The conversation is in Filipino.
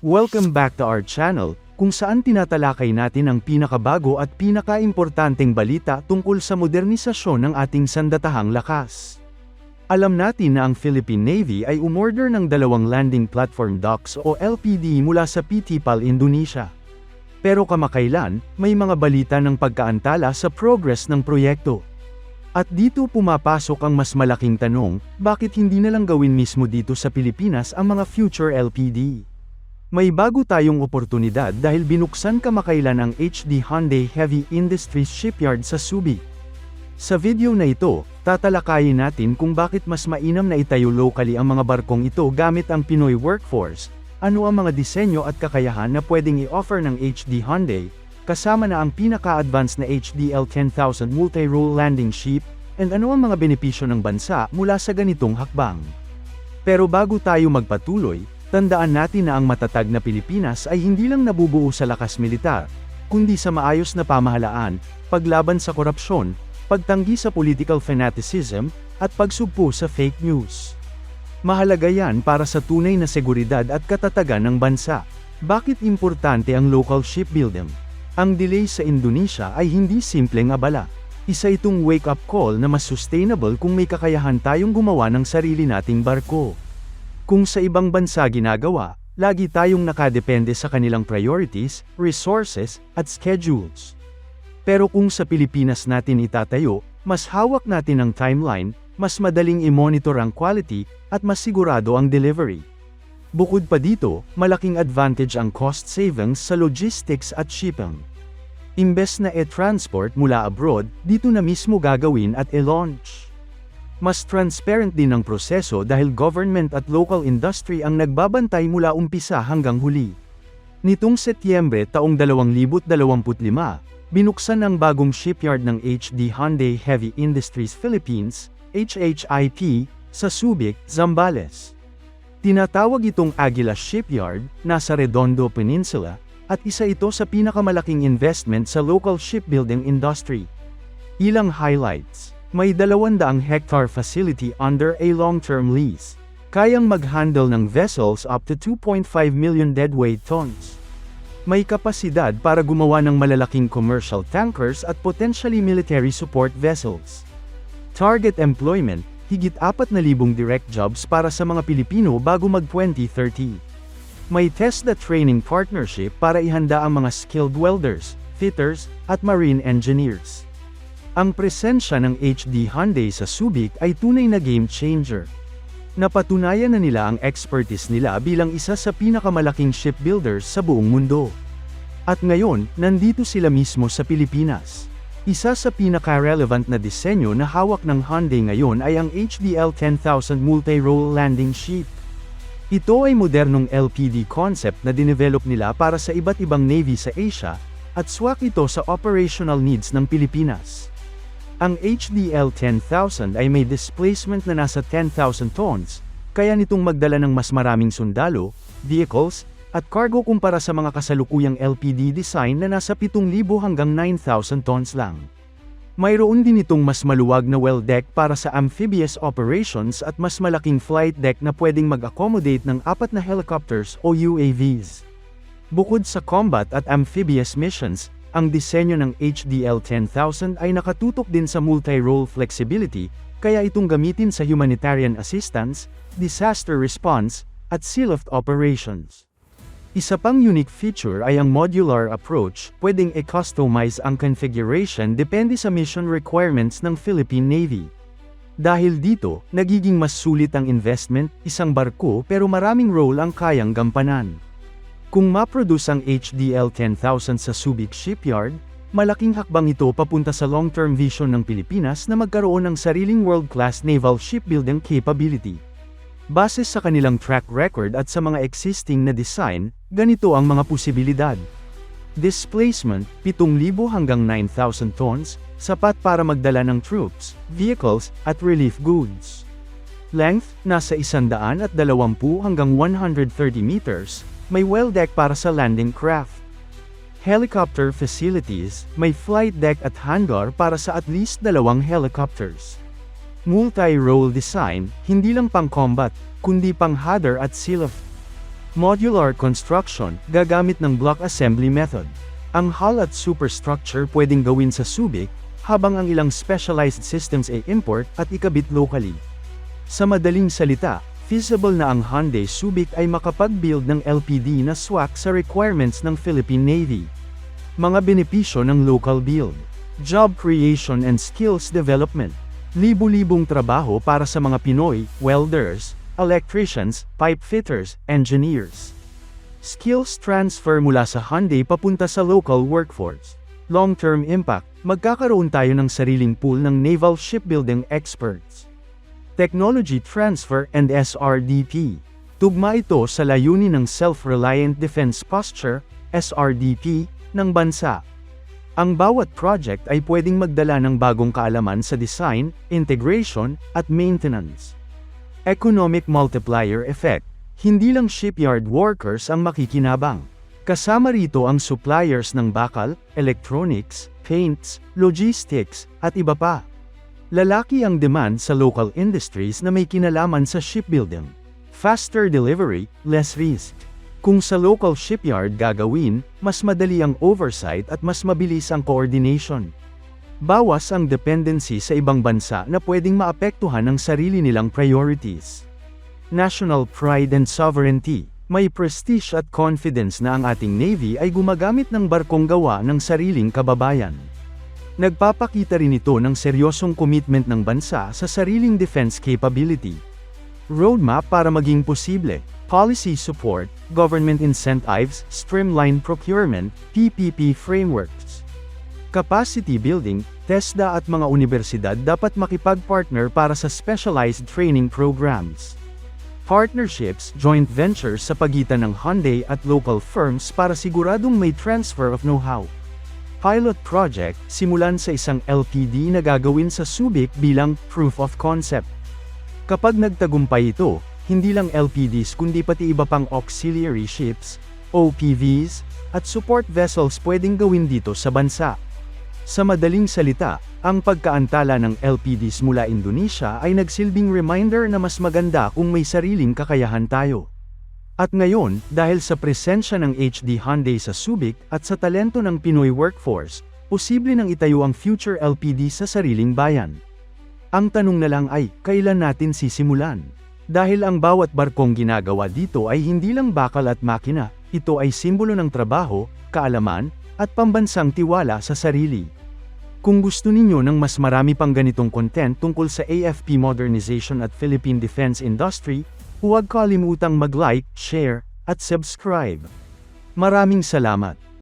Welcome back to our channel, kung saan tinatalakay natin ang pinakabago at pinakaimportanteng balita tungkol sa modernisasyon ng ating sandatahang lakas. Alam natin na ang Philippine Navy ay umorder ng dalawang landing platform docks o LPD mula sa PT PAL Indonesia. Pero kamakailan, may mga balita ng pagkaantala sa progress ng proyekto. At dito pumapasok ang mas malaking tanong, bakit hindi na lang gawin mismo dito sa Pilipinas ang mga future LPD? May bago tayong oportunidad dahil binuksan kamakailan ang HD Hyundai Heavy Industries Shipyard sa Subic. Sa video na ito, tatalakayin natin kung bakit mas mainam na itayo locally ang mga barkong ito gamit ang Pinoy workforce, ano ang mga disenyo at kakayahan na pwedeng i-offer ng HD Hyundai, kasama na ang pinaka-advanced na HDL 10,000 multi-role landing ship, and ano ang mga benepisyo ng bansa mula sa ganitong hakbang. Pero bago tayo magpatuloy, tandaan natin na ang matatag na Pilipinas ay hindi lang nabubuo sa lakas militar, kundi sa maayos na pamahalaan, paglaban sa korupsyon, pagtanggi sa political fanaticism, at pagsugpo sa fake news. Mahalaga yan para sa tunay na seguridad at katatagan ng bansa. Bakit importante ang local shipbuilding? Ang delay sa Indonesia ay hindi simpleng abala. Isa itong wake-up call na mas sustainable kung may kakayahan tayong gumawa ng sarili nating barko. Kung sa ibang bansa ginagawa, lagi tayong nakadepende sa kanilang priorities, resources, at schedules. Pero kung sa Pilipinas natin itatayo, mas hawak natin ang timeline, mas madaling i-monitor ang quality, at mas sigurado ang delivery. Bukod pa dito, malaking advantage ang cost savings sa logistics at shipping. Imbes na e-transport mula abroad, dito na mismo gagawin at e-launch. Mas transparent din ang proseso dahil government at local industry ang nagbabantay mula umpisa hanggang huli. Nitong Setyembre taong 2025, binuksan ang bagong shipyard ng HD Hyundai Heavy Industries Philippines, HHIP, sa Subic, Zambales. Tinatawag itong Aguila Shipyard, nasa Redondo Peninsula, at isa ito sa pinakamalaking investment sa local shipbuilding industry. Ilang highlights. May 200 hectare facility under a long-term lease. Kayang mag-handle ng vessels up to 2.5 million deadweight tons. May kapasidad para gumawa ng malalaking commercial tankers at potentially military support vessels. Target employment, higit 4,000 direct jobs para sa mga Pilipino bago mag-2030. May TESDA training partnership para ihanda ang mga skilled welders, fitters, at marine engineers. Ang presensya ng HD Hyundai sa Subic ay tunay na game changer. Napatunayan na nila ang expertise nila bilang isa sa pinakamalaking shipbuilders sa buong mundo. At ngayon, nandito sila mismo sa Pilipinas. Isa sa pinaka-relevant na disenyo na hawak ng Hyundai ngayon ay ang HDL 10,000 Multi-Role Landing Ship. Ito ay modernong LPD concept na dinevelop nila para sa iba't ibang navy sa Asia, at swak ito sa operational needs ng Pilipinas. Ang HDL 10,000 ay may displacement na nasa 10,000 tons, kaya nitong magdala ng mas maraming sundalo, vehicles, at cargo kumpara sa mga kasalukuyang LPD design na nasa 7,000 hanggang 9,000 tons lang. Mayroon din itong mas maluwag na well deck para sa amphibious operations at mas malaking flight deck na pwedeng mag-accommodate ng apat na helicopters o UAVs. Bukod sa combat at amphibious missions, ang disenyo ng HDL 10,000 ay nakatutok din sa multi-role flexibility, kaya itong gamitin sa humanitarian assistance, disaster response, at sealift operations. Isa pang unique feature ay ang modular approach, pwedeng i-customize ang configuration depende sa mission requirements ng Philippine Navy. Dahil dito, nagiging mas sulit ang investment, isang barko pero maraming role ang kayang gampanan. Kung ma-produce ang HDL 10,000 sa Subic Shipyard, malaking hakbang ito papunta sa long-term vision ng Pilipinas na magkaroon ng sariling world-class naval shipbuilding capability. Base sa kanilang track record at sa mga existing na design, ganito ang mga posibilidad. Displacement, 7,000 hanggang 9,000 tons, sapat para magdala ng troops, vehicles, at relief goods. Length, nasa 120 hanggang 130 meters, may well deck para sa landing craft. Helicopter facilities, may flight deck at hangar para sa at least dalawang helicopters. Multi-role design, hindi lang pang combat, kundi pang hadar at sealift. Modular construction, gagamit ng block assembly method. Ang hull at superstructure pwedeng gawin sa Subic, habang ang ilang specialized systems ay import at ikabit locally. Sa madaling salita, feasible na ang Hyundai Subic ay makapag-build ng LPD na swak sa requirements ng Philippine Navy. Mga benepisyo ng local build. Job creation and skills development. Libu-libong trabaho para sa mga Pinoy, welders, electricians, pipe fitters, engineers. Skills transfer mula sa Hyundai papunta sa local workforce. Long-term impact, magkakaroon tayo ng sariling pool ng naval shipbuilding experts. Technology Transfer and SRDP. Tugma ito sa layunin ng Self-Reliant Defense Posture, SRDP, ng bansa. Ang bawat project ay pwedeng magdala ng bagong kaalaman sa design, integration, at maintenance. Economic Multiplier Effect. Hindi lang shipyard workers ang makikinabang. Kasama rito ang suppliers ng bakal, electronics, paints, logistics, at iba pa. Lalaki ang demand sa local industries na may kinalaman sa shipbuilding. Faster delivery, less risk. Kung sa local shipyard gagawin, mas madali ang oversight at mas mabilis ang coordination. Bawas ang dependency sa ibang bansa na pwedeng maapektuhan ang sarili nilang priorities. National pride and sovereignty. May prestige at confidence na ang ating Navy ay gumagamit ng barkong gawa ng sariling kababayan. Nagpapakita rin ito ng seryosong commitment ng bansa sa sariling defense capability. Roadmap para maging posible. Policy support, government incentives, streamlined procurement, PPP frameworks. Capacity building, TESDA at mga universidad dapat makipag-partner para sa specialized training programs. Partnerships, joint ventures sa pagitan ng Hyundai at local firms para siguradong may transfer of know-how. Pilot project, simulan sa isang LPD na gagawin sa Subic bilang proof of concept. Kapag nagtagumpay ito, hindi lang LPDs kundi pati iba pang auxiliary ships, OPVs, at support vessels pwedeng gawin dito sa bansa. Sa madaling salita, ang pagkaantala ng LPDs mula Indonesia ay nagsilbing reminder na mas maganda kung may sariling kakayahan tayo. At ngayon, dahil sa presensya ng HD Hyundai sa Subic at sa talento ng Pinoy workforce, posible nang itayo ang future LPD sa sariling bayan. Ang tanong na lang ay, kailan natin sisimulan? Dahil ang bawat barkong ginagawa dito ay hindi lang bakal at makina, ito ay simbolo ng trabaho, kaalaman, at pambansang tiwala sa sarili. Kung gusto ninyo ng mas marami pang ganitong content tungkol sa AFP modernization at Philippine defense industry, huwag kalimutang mag-like, share, at subscribe. Maraming salamat.